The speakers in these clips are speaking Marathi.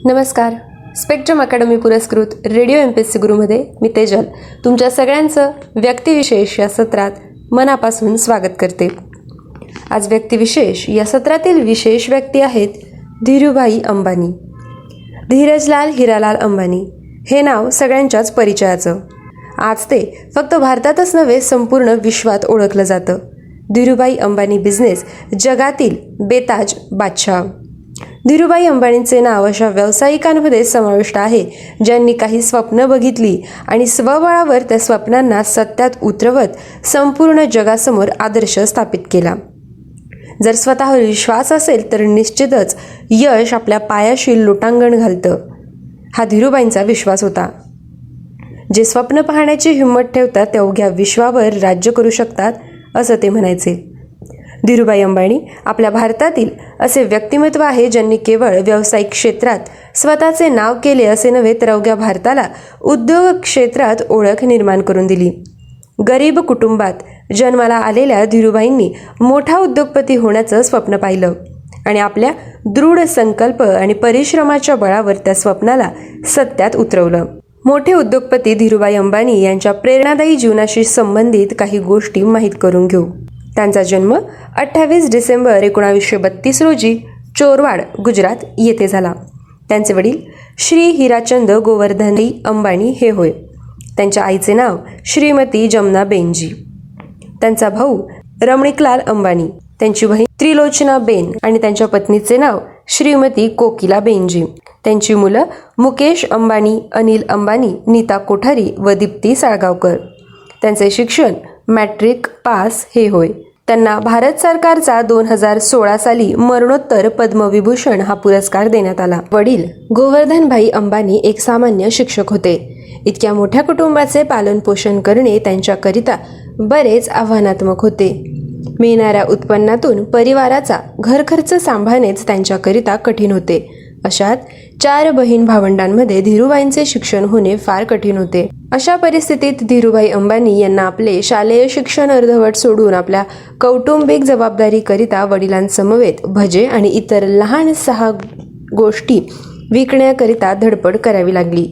नमस्कार. स्पेक्ट्रम अकॅडमी पुरस्कृत radio M P S C गुरुमध्ये मी तेजल. तुमच्या सगळ्यांचं व्यक्तिविशेष या सत्रात मनापासून स्वागत करते. आज व्यक्तिविशेष या सत्रातील विशेष व्यक्ती आहेत धीरूभाई अंबानी. धीरजलाल हिरालाल अंबानी. हे नाव सगळ्यांच्याच परिचयाचं. आज ते फक्त भारतातच नव्हे संपूर्ण विश्वात ओळखलं जातं. धीरूभाई अंबानी बिझनेस जगातील बेताज बादशाह. धीरूभाई अंबानींचे नाव अशा व्यावसायिकांमध्ये समाविष्ट आहे ज्यांनी काही स्वप्न बघितली आणि स्वबळावर त्या स्वप्नांना सत्यात उतरवत संपूर्ण जगासमोर आदर्श स्थापित केला. जर स्वतःवर विश्वास असेल तर निश्चितच यश आपल्या पायाशी लोटांगण घालतं हा धीरूबाईंचा विश्वास होता. जे स्वप्न पाहण्याची हिंमत ठेवतात ते अवघ्या विश्वावर राज्य करू शकतात असं ते म्हणायचे. धीरूभाई अंबानी आपल्या भारतातील असे व्यक्तिमत्व आहे ज्यांनी केवळ व्यावसायिक क्षेत्रात स्वतःचे नाव केले असे नव्हे तर अवघ्या भारताला उद्योग क्षेत्रात ओळख निर्माण करून दिली. गरीब कुटुंबात जन्माला आलेल्या धीरूभाईंनी मोठा उद्योगपती होण्याचं स्वप्न पाहिलं आणि आपल्या दृढ संकल्प आणि परिश्रमाच्या बळावर त्या स्वप्नाला सत्यात उतरवलं. मोठे उद्योगपती धीरूभाई अंबानी यांच्या प्रेरणादायी जीवनाशी संबंधित काही गोष्टी माहीत करून घेऊ. त्यांचा जन्म अठ्ठावीस डिसेंबर एकोणावीसशे बत्तीस रोजी चोरवाड गुजरात येथे झाला. त्यांचे वडील श्री हिराचंद गोवर्धनई अंबानी हे होय. त्यांच्या आईचे नाव श्रीमती जमना बेनजी. त्यांचा भाऊ रमणिकलाल अंबानी. त्यांची बहीण त्रिलोचना बेन आणि त्यांच्या पत्नीचे नाव श्रीमती कोकिला बेनजी. त्यांची मुलं मुकेश अंबानी अनिल अंबानी नीता कोठारी व दीप्ती साळगावकर. त्यांचे शिक्षण मॅट्रिक पास हे होय. त्यांना भारत सरकारचा दोन हजार सोळा साली मरणोत्तर पद्मविभूषण हा पुरस्कार देण्यात आला. वडील गोवर्धनभाई अंबानी एक सामान्य शिक्षक होते. इतक्या मोठ्या कुटुंबाचे पालनपोषण करणे त्यांच्याकरिता बरेच आव्हानात्मक होते. मिळणाऱ्या उत्पन्नातून परिवाराचा घरखर्च सांभाळणेच त्यांच्याकरिता कठीण होते. अशात चार बहीण भावंडांमध्ये धीरूबाईंचे शिक्षण होणे फार कठीण होते. अशा परिस्थितीत धीरूभाई अंबानी यांना आपले शालेय शिक्षण अर्धवट सोडून आपल्या कौटुंबिक जबाबदारीकरिता वडिलांसमवेत भजे आणि इतर लहान सहा गोष्टी विकण्याकरिता धडपड करावी लागली.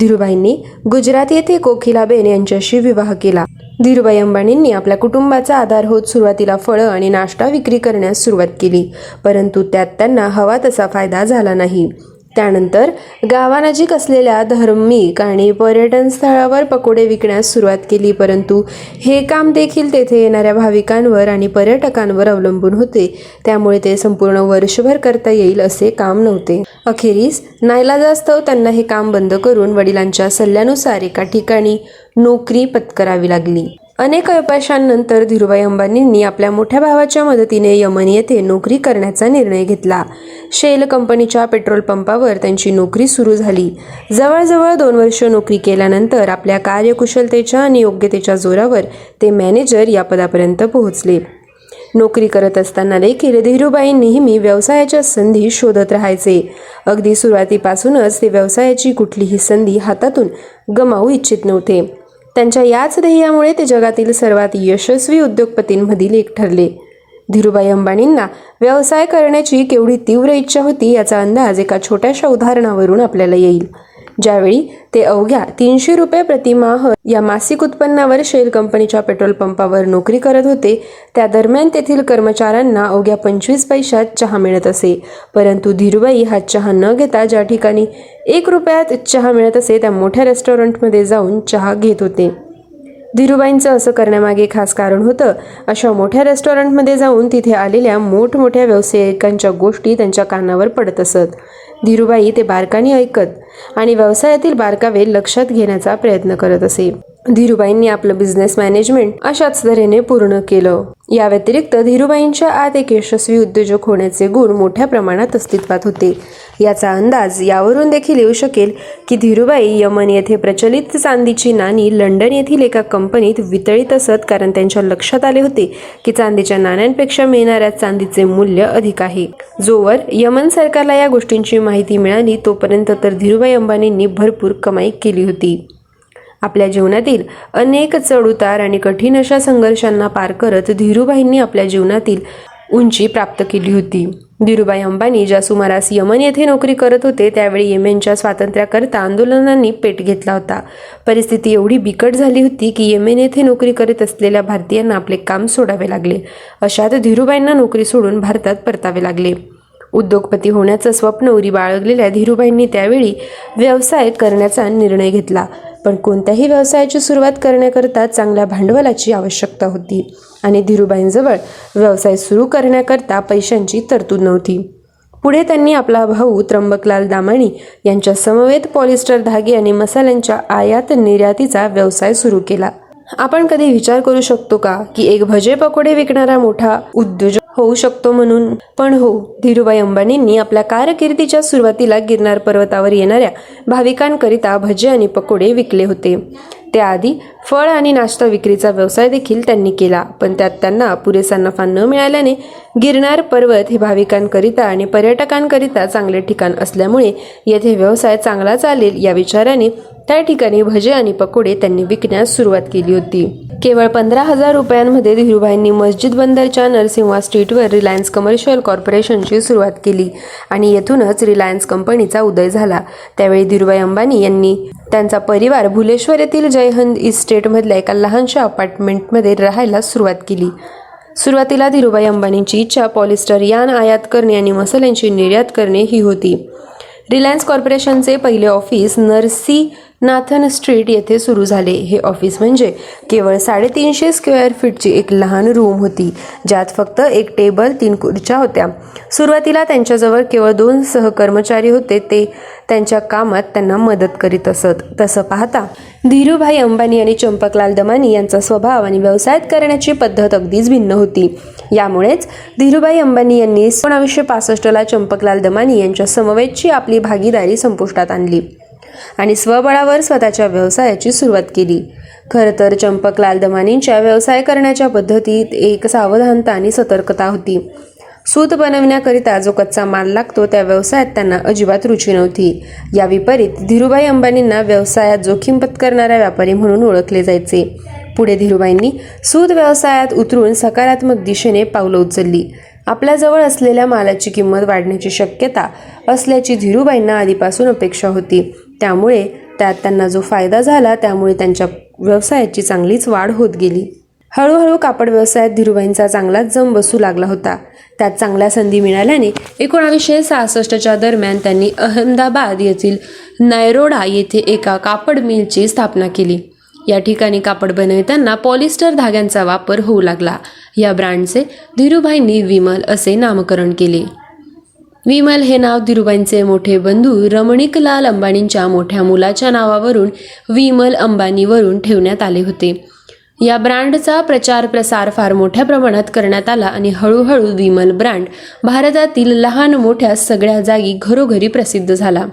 धीरूभाईंनी गुजरात येथे कोकिलाबेन यांच्याशी विवाह केला. धीरूभाई अंबानींनी आपल्या कुटुंबाचा आधार होत सुरुवातीला फळं आणि नाश्ता विक्री करण्यास सुरुवात केली परंतु त्यात त्यांना हवा तसा फायदा झाला नाही. त्यानंतर गावानजीक असलेल्या धार्मिक आणि पर्यटन स्थळावर पकोडे विकण्यास सुरुवात केली परंतु हे काम देखील तेथे येणाऱ्या भाविकांवर आणि पर्यटकांवर अवलंबून होते. त्यामुळे ते संपूर्ण वर्षभर करता येईल असे काम नव्हते. अखेरीस नाईलाजास्तव त्यांना हे काम बंद करून वडिलांच्या सल्ल्यानुसार एका ठिकाणी नोकरी पत्करावी लागली. अनेक अपयशांनंतर धीरूभाई अंबानींनी आपल्या मोठ्या भावाच्या मदतीने यमन येथे नोकरी करण्याचा निर्णय घेतला. शेल कंपनीच्या पेट्रोल पंपावर त्यांची नोकरी सुरू झाली. जवळजवळ दोन वर्ष नोकरी केल्यानंतर आपल्या कार्यकुशलतेच्या आणि योग्यतेच्या जोरावर ते मॅनेजर या पदापर्यंत पोहोचले. नोकरी करत असताना देखील धीरूबाई नेहमी व्यवसायाच्या संधी शोधत राहायचे. अगदी सुरुवातीपासूनच ते व्यवसायाची कुठलीही संधी हातातून गमावू इच्छित नव्हते. त्यांच्या याच ध्येयामुळे ते जगातील सर्वात यशस्वी उद्योगपतींमधील एक ठरले. धीरूभाई अंबानींना व्यवसाय करण्याची केवढी तीव्र इच्छा होती याचा अंदाज एका छोट्याशा उदाहरणावरून आपल्याला येईल. ज्यावेळी ते अवघ्या तीनशे रुपये प्रतिमाह या मासिक उत्पन्नावर शेल कंपनीच्या पेट्रोल पंपावर नोकरी करत होते त्या दरम्यान तेथील कर्मचाऱ्यांना अवघ्या पंचवीस पैशात चहा मिळत असे. परंतु धीरूबाई हा चहा न घेता ज्या ठिकाणी एक रुपयात चहा मिळत असे त्या मोठ्या रेस्टॉरंटमध्ये जाऊन चहा घेत होते. धीरूबाईंचं असं करण्यामागे खास कारण होतं अशा मोठ्या रेस्टॉरंटमध्ये जाऊन तिथे आलेल्या मोठमोठ्या व्यावसायिकांच्या गोष्टी त्यांच्या कानावर पडत असत. धीरूबाई ते बारकाने ऐकत आणि व्यवसायातील बारकावे लक्षात घेण्याचा प्रयत्न करत असे. धीरूबाईंनी आपलं बिझनेस मॅनेजमेंट अशाच तऱ्हेने पूर्ण केलं. या व्यतिरिक्त धीरूबाईंच्या आत एक यशस्वी उद्योजक होण्याचे गुण मोठ्या प्रमाणात अस्तित्वात होते. याचा अंदाज यावरून देखील येऊ शकेल की धीरूबाई यमन येथे प्रचलित चांदीची नाणी लंडन येथील एका कंपनीत वितळीत असत कारण त्यांच्या लक्षात आले होते की चांदीच्या नाण्यांपेक्षा मिळणाऱ्या चांदीचे मूल्य अधिक आहे. जोवर यमन सरकारला या गोष्टींची माहिती मिळाली तोपर्यंत तर धीरूबाई अंबानींनी भरपूर कमाई केली होती. आपल्या जीवनातील अनेक चढउतार आणि कठीण अशा संघर्षांना पार करत धीरूबाईंनी आपल्या जीवनातील उंची प्राप्त केली होती. धीरूभाई अंबानी ज्या सुमारास यमन येथे नोकरी करत होते त्यावेळी येमेनच्या स्वातंत्र्याकरता आंदोलनांनी पेट घेतला होता. परिस्थिती एवढी बिकट झाली होती की येमेन येथे नोकरी करीत असलेल्या भारतीयांना आपले काम सोडावे लागले. अशात धीरूबाईंना नोकरी सोडून भारतात परतावे लागले. उद्योगपती होण्याचं स्वप्न उरी बाळगलेल्या धीरूबाईंनी त्यावेळी व्यवसाय करण्याचा निर्णय घेतला. पण कोणत्याही व्यवसायाची सुरुवात करण्याकरता चांगल्या भांडवलाची आवश्यकता होती. आणि धीरूबाईंजवळ व्यवसाय सुरू करण्याकरता पैशांची तरतूद नव्हती. पुढे त्यांनी आपला भाऊ त्र्यंबकलाल दामाणी यांच्या समवेत पॉलिस्टर धागे आणि मसाल्यांच्या आयात निर्यातीचा व्यवसाय सुरू केला. आपण कधी विचार करू शकतो का की एक भजे पकोडे विकणारा मोठा उद्योजक होऊ शकतो म्हणून. पण हो धीरूभाई अंबानींनी आपल्या कारकिर्दीच्या सुरुवातीला गिरनार पर्वतावर येणाऱ्या भाविकांकरिता भजे आणि पकोडे विकले होते. त्याआधी फळ आणि नाश्ता विक्रीचा व्यवसाय देखील त्यांनी केला. पण त्यात त्यांना पुरेसा नफा न मिळाल्याने गिरनार पर्वत हे भाविकांकरिता आणि पर्यटकांकरिता चांगले ठिकाण असल्यामुळे येथे व्यवसाय चांगला चालेल या विचाराने त्या ठिकाणी भजे आणि पकोडे त्यांनी विकण्यास सुरुवात केली होती. केवळ पंधरा हजार रुपयांमध्ये धीरूभाईंनी मस्जिद बंदरच्या नरसिंहा स्ट्रीटवर रिलायन्स कमर्शियल कॉर्पोरेशनची सुरुवात केली आणि येथूनच रिलायन्स कंपनीचा उदय झाला. त्यावेळी धीरूभाई अंबानी यांनी त्यांचा परिवार भुलेश्वर येथील जयहंद इस्टेटमधल्या एका लहानशा अपार्टमेंटमध्ये राहायला सुरुवात केली. सुरुवातीला धीरूभाई अंबानींची इच्छा पॉलिस्टर यान आयात करणे आणि मसाल्यांची निर्यात करणे ही होती. रिलायन्स कॉर्पोरेशनचे पहिले ऑफिस नरसी नाथन स्ट्रीट येथे सुरू झाले. हे ऑफिस म्हणजे केवळ साडेतीनशे स्क्वेअर फीटची एक लहान रूम होती ज्यात फक्त एक टेबल तीन खुर्च्या होत्या. सुरुवातीला त्यांच्याजवळ केवळ दोन सहकर्मचारी होते ते त्यांच्या कामात त्यांना मदत करीत असत. तसं पाहता धीरूभाई अंबानी आणि चंपकलाल दमानी यांचा स्वभाव आणि व्यवसायात करण्याची पद्धत अगदीच भिन्न होती. यामुळेच धीरूभाई अंबानी यांनी एकोणावीसशे पासष्टला चंपकलाल दमानी यांच्या समवेतची आपली भागीदारी संपुष्टात आणली आणि स्वबळावर स्वतःच्या व्यवसायाची सुरुवात केली. खरं तर चंपकलाल दमानींच्या व्यवसाय करण्याच्या पद्धतीत एक सावधानता आणि सतर्कता होती. सूत बनविण्याकरिता जो कच्चा माल लागतो त्या व्यवसायात त्यांना अजिबात रुची नव्हती. या विपरीत धीरूभाई अंबानींना व्यवसायात जोखीम पत्करणाऱ्या व्यापारी म्हणून ओळखले जायचे. पुढे धीरूभाईंनी सूत व्यवसायात उतरून सकारात्मक दिशेने पावलं उचलली. आपल्याजवळ असलेल्या मालाची किंमत वाढण्याची शक्यता असल्याची धीरूबाईंना आधीपासून अपेक्षा होती. त्यामुळे त्यात त्यांना जो फायदा झाला त्यामुळे त्यांच्या व्यवसायाची चांगलीच वाढ होत गेली. हळूहळू कापड व्यवसायात धीरूभाईंचा चांगलाच जम बसू लागला होता. त्यात चांगल्या संधी मिळाल्याने एकोणावीसशे सहासष्टच्या दरम्यान त्यांनी अहमदाबाद येथील नायरोडा येथे एका कापड मिलची स्थापना केली. या ठिकाणी कापड बनविताना पॉलिस्टर धाग्यांचा वापर होऊ लागला. या ब्रँडचे धीरूभाईंनी विमल असे नामकरण केले. विमल हे नाव धीरूभाईंचे मोठे बंधू रमणिकलाल अंबानींच्या मोठ्या मुलाच्या नावावरून विमल अंबानीवरून ठेवण्यात आले होते. या ब्रँडचा प्रचार प्रसार फार मोठ्या प्रमाणात करण्यात आला आणि हळूहळू विमल ब्रँड भारतातील लहान मोठ्या सगळ्या जागी घरोघरी प्रसिद्ध झाला.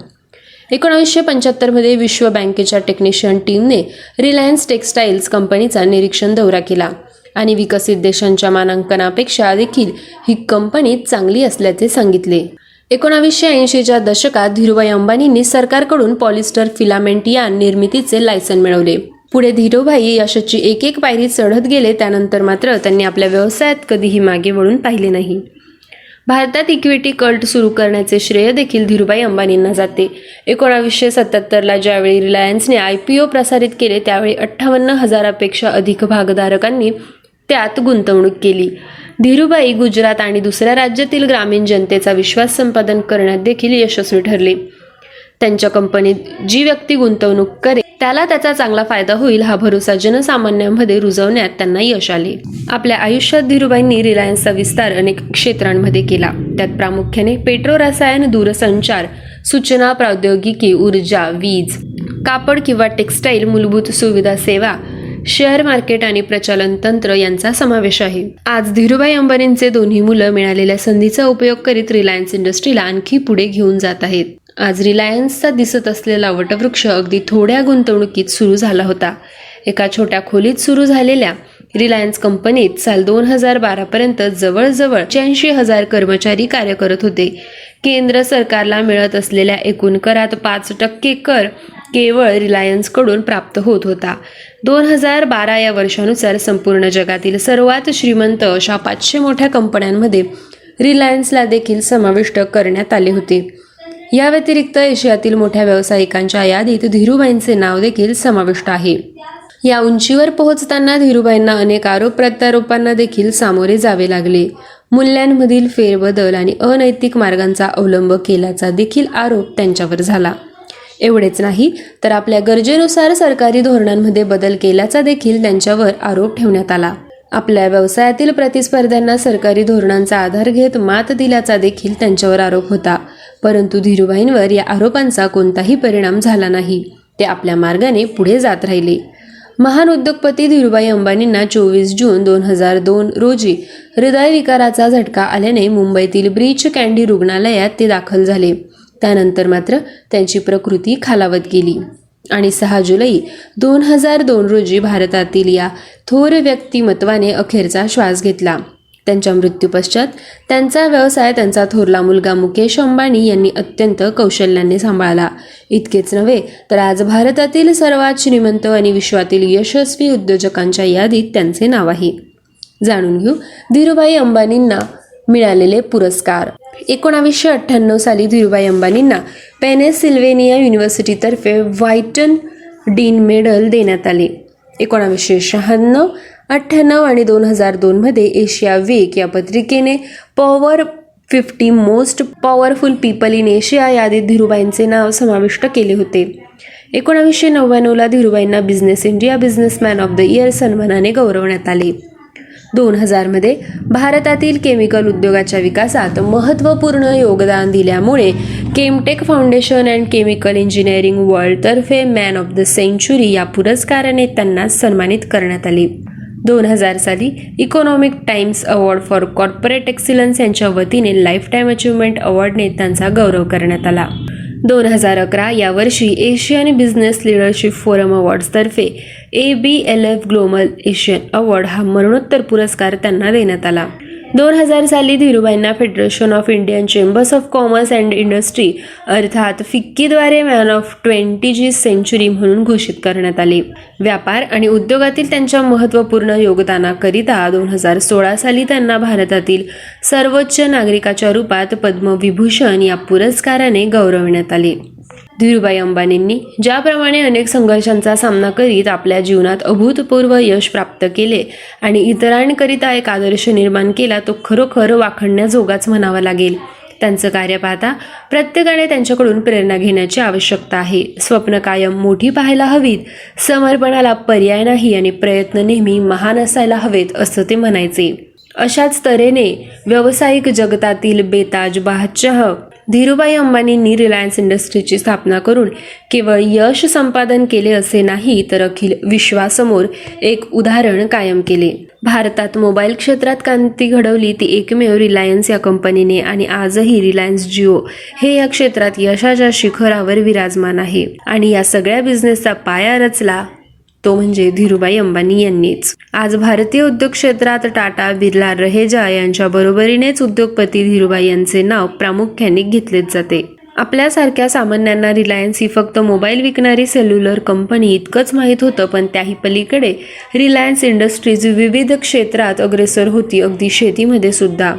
एकोणावीसशे पंच्याहत्तरमध्ये विश्व बँकेच्या टेक्निशियन टीमने रिलायन्स टेक्स्टाईल्स कंपनीचा निरीक्षण दौरा केला आणि विकसित देशांच्या मानांकनापेक्षा देखील ही कंपनी चांगली असल्याचे सांगितले. एकोणावीसशे ऐंशीच्या दशकात धीरुभाई अंबानींनी सरकारकडून पॉलिस्टर फिलामेंट या निर्मितीचे लायसन मिळवले. पुढे धीरूभाई यशाची एक एक पायरी चढत गेले त्यानंतर मात्र त्यांनी आपल्या व्यवसायात कधीही मागे वळून पाहिले नाही. भारतात इक्विटी कल्ट सुरू करण्याचे श्रेय देखील धीरूभाई अंबानींना जाते. एकोणावीसशे सत्याहत्तरला ज्यावेळी रिलायन्सने आय पी ओ प्रसारित केले त्यावेळी अठ्ठावन्न हजारापेक्षा अधिक भागधारकांनी त्यात गुंतवणूक केली. धीरूभाई गुजरात आणि दुसऱ्या राज्यातील ग्रामीण जनतेचा विश्वास संपादन करण्यात देखील यशस्वी ठरले. त्यांच्या कंपनीत जी व्यक्ती गुंतवणूक करेल त्याला त्याचा चांगला फायदा होईल हा भरोसा जनसामान्यांमध्ये रुजवण्यात त्यांना यश आले. आपल्या आयुष्यात धीरूभाईंनी रिलायन्सचा विस्तार अनेक क्षेत्रांमध्ये केला. त्यात प्रामुख्याने पेट्रो रसायन दूरसंचार सूचना प्रौद्योगिकी ऊर्जा वीज कापड किंवा टेक्स्टाईल मूलभूत सुविधा सेवा शेअर मार्केट आणि प्रचलन तंत्र यांचा समावेश आहे. आज धीरूभाई अंबानींचे दोन्ही मुलं मिळालेल्या संधीचा उपयोग करीत रिलायन्स इंडस्ट्रीला आणखी पुढे घेऊन जात आहेत. आज रिलायन्सचा दिसत असलेला वटवृक्ष अगदी थोड्या गुंतवणुकीत सुरू झाला होता. एका छोट्या खोलीत सुरू झालेल्या रिलायन्स कंपनीत साल दोन हजार बारापर्यंत जवळजवळ शहाऐंशी हजार कर्मचारी कार्य करत होते. केंद्र सरकारला मिळत असलेल्या एकूण करात पाच टक्के कर केवळ रिलायन्सकडून प्राप्त होत होता. दोन हजार बारा या वर्षानुसार संपूर्ण जगातील सर्वात श्रीमंत अशा पाचशे मोठ्या कंपन्यांमध्ये रिलायन्सला देखील समाविष्ट करण्यात आले होते. या व्यतिरिक्त एशियातील मोठ्या व्यावसायिकांच्या यादीत धीरूबाईंचे नाव देखील समाविष्ट आहे. या उंचीवर पोहोचताना धीरूबाईंना अनेक आरोप प्रत्यारोपांना देखील सामोरे जावे लागले. मूल्यांमधील फेरबदल आणि अनैतिक मार्गांचा अवलंब केल्याचा देखील आरोप त्यांच्यावर झाला. एवढेच नाही तर आपल्या गरजेनुसार सरकारी धोरणांमध्ये बदल केल्याचा देखील त्यांच्यावर आरोप ठेवण्यात आला. आपल्या व्यवसायातील प्रतिस्पर्ध्यांना सरकारी धोरणांचा आधार घेत मात दिल्याचा देखील त्यांच्यावर आरोप होता. परंतु धीरूभाईंवर या आरोपांचा कोणताही परिणाम झाला नाही. ते आपल्या मार्गाने पुढे जात राहिले. महान उद्योगपती धीरूभाई अंबानींना चोवीस जून दोन हजार दोन रोजी हृदयविकाराचा झटका आल्याने मुंबईतील ब्रीच कँडी रुग्णालयात ते दाखल झाले. त्यानंतर मात्र त्यांची प्रकृती खालावत गेली. आणि सहा जुलै दोन हजार दोन रोजी भारतातील या थोर व्यक्तिमत्वाने अखेरचा श्वास घेतला. त्यांच्या मृत्यूपश्चात त्यांचा व्यवसाय त्यांचा थोरला मुलगा मुकेश अंबानी यांनी अत्यंत कौशल्याने सांभाळला. इतकेच नव्हे तर आज भारतातील सर्वात श्रीमंत आणि विश्वातील यशस्वी उद्योजकांच्या यादीत त्यांचे नाव आहे. जाणून घेऊ धीरूभाई अंबानींना मिळालेले पुरस्कार. एकोणावीसशे अठ्ठ्याण्णव साली धीरूभाई अंबानींना पेनेसिल्वेनिया युनिव्हर्सिटीतर्फे व्हायटन डीन मेडल देण्यात आले. एकोणावीसशे शहाण्णव अठ्ठ्याण्णव आणि दोन हजार दोनमध्ये एशिया वीक या पत्रिकेने power fifty most powerful people in Asia यादीत धीरुभाईंचे नाव समाविष्ट केले होते. एकोणावीसशे नव्याण्णवला धीरुभाईंना business India businessman of the year सन्मानाने गौरवण्यात आले. दोन हजारमध्ये भारतातील केमिकल उद्योगाच्या विकासात महत्त्वपूर्ण योगदान दिल्यामुळे Chemtech foundation and chemical engineering वर्ल्डतर्फे man of the century या पुरस्काराने त्यांना सन्मानित करण्यात आले. दोन हजार साली economic times award for corporate excellence यांच्या वतीने लाईफ टाईम अचीवमेंट अवॉर्डने त्यांचा गौरव करण्यात आला. दोन हजार अकरा या वर्षी Asian business leadership forum अवॉर्ड्सतर्फे A B L F global Asian award हा मरणोत्तर पुरस्कार त्यांना देण्यात आला. दोन हजार साली धीरूभाईंना federation of Indian chambers of commerce and industry अर्थात फिक्कीद्वारे मॅन ऑफ ट्वेंटीची सेंचुरी म्हणून घोषित करण्यात आले. व्यापार आणि उद्योगातील त्यांच्या महत्त्वपूर्ण योगदानाकरिता दोन हजार सोळा साली त्यांना भारतातील सर्वोच्च नागरिकाच्या रूपात पद्मविभूषण या पुरस्काराने गौरवण्यात आले. धीरुभाई अंबानींनी ज्याप्रमाणे अनेक संघर्षांचा सामना करीत आपल्या जीवनात अभूतपूर्व यश प्राप्त केले आणि इतरांकरिता एक आदर्श निर्माण केला तो खरोखर वाखणण्याजोगाच म्हणावा लागेल. त्यांचं कार्य पाहता प्रत्येकाने त्यांच्याकडून प्रेरणा घेण्याची आवश्यकता आहे. स्वप्न कायम मोठी पाहायला हवीत समर्पणाला पर्याय नाही आणि प्रयत्न नेहमी महान असायला हवेत असं ते म्हणायचे. अशाच तऱ्हेने व्यावसायिक जगतातील बेताज बादशाह धीरूभाई अंबानींनी रिलायन्स इंडस्ट्रीची स्थापना करून केवळ यश संपादन केले असे नाही तर अखिल विश्वासमोर एक उदाहरण कायम केले. भारतात मोबाईल क्षेत्रात क्रांती घडवली ती एकमेव रिलायन्स या कंपनीने आणि आजही रिलायन्स जिओ हे या क्षेत्रात यशाच्या शिखरावर विराजमान आहे. आणि या सगळ्या बिझनेसचा पाया रचला तो म्हणजे धीरूभाई अंबानी यांनीच. आज भारतीय उद्योग क्षेत्रात टाटा बिर्ला रहेजा यांच्या बरोबरीनेच उद्योगपती धीरूभाई यांचे नाव प्रामुख्याने घेतलेच जाते. आपल्यासारख्या सामान्यांना रिलायन्स ही फक्त मोबाईल विकणारी सेल्युलर कंपनी इतकंच माहीत होतं पण त्याही पलीकडे रिलायन्स इंडस्ट्रीज विविध क्षेत्रात अग्रेसर होती अगदी शेतीमध्ये सुद्धा.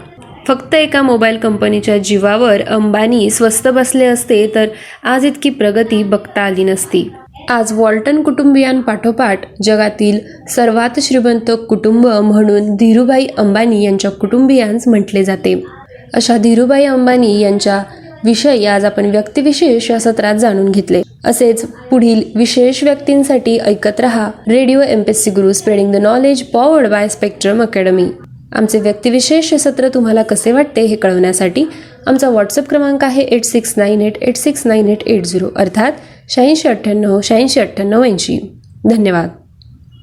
फक्त एका मोबाईल कंपनीच्या जीवावर अंबानी स्वस्त बसले असते तर आज इतकी प्रगती बघता आली नसती. आज वॉल्टन कुटुंबियांपाठोपाठ जगातील सर्वात श्रीमंत कुटुंब म्हणून धीरूभाई अंबानी यांच्या कुटुंबियांस म्हटले जाते. अशा धीरूभाई अंबानी यांच्या विषयी आज आपण व्यक्तिविशेष या सत्रात जाणून घेतले. असेच पुढील विशेष व्यक्तींसाठी ऐकत रहा radio M P C Guru spreading the knowledge powered by spectrum academy. आमचे व्यक्तिविशेष सत्र तुम्हाला कसे वाटते हे कळवण्यासाठी आमचा व्हॉट्सअप क्रमांक आहे eight six nine eight eight six nine eight eight zero अर्थात शहाऐंशी अठ्ठ्याण्णव शहाऐंशी अठ्ठ्याण्णव ऐंशी. धन्यवाद.